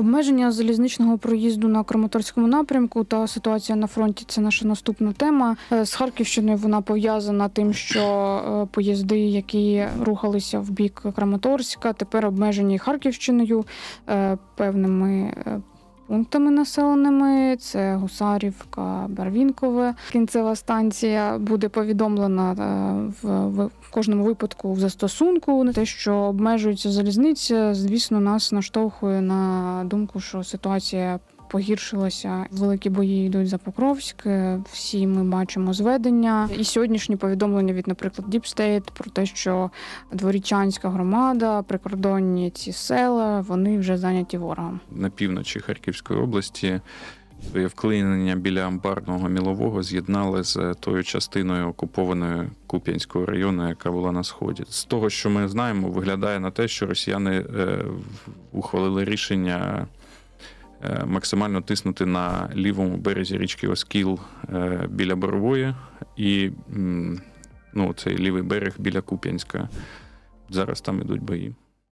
Обмеження залізничного проїзду на Краматорському напрямку та ситуація на фронті це наша наступна тема. Е, З Харківщиною вона пов'язана тим, що е, поїзди, які рухалися в бік Краматорська, тепер обмежені Харківщиною е, певними. Пунктами населеними це Гусарівка, Барвінкове. Кінцева станція буде повідомлена е, в кожному випадку в застосунку. Те, що обмежується залізниця, звісно, нас наштовхує на думку, що ситуація погіршилася. Великі бої йдуть за Покровськ. е, Всі ми бачимо зведення. І сьогоднішні повідомлення від, наприклад, State про те, що дворічанська громада, прикордонні ці села, вони вже зайняті ворогом. на півночі Харківської області. Своє вклинення біля амбарного мілового з'єднали з тою частиною окупованої Куп'янського району, яка була на сході. З того, що ми знаємо, виглядає на те, що росіяни е, ухвалили рішення е, максимально тиснути на лівому березі річки Оскіл е, біля Борової і ну, цей лівий берег біля Куп'янська. Зараз там ідуть бої.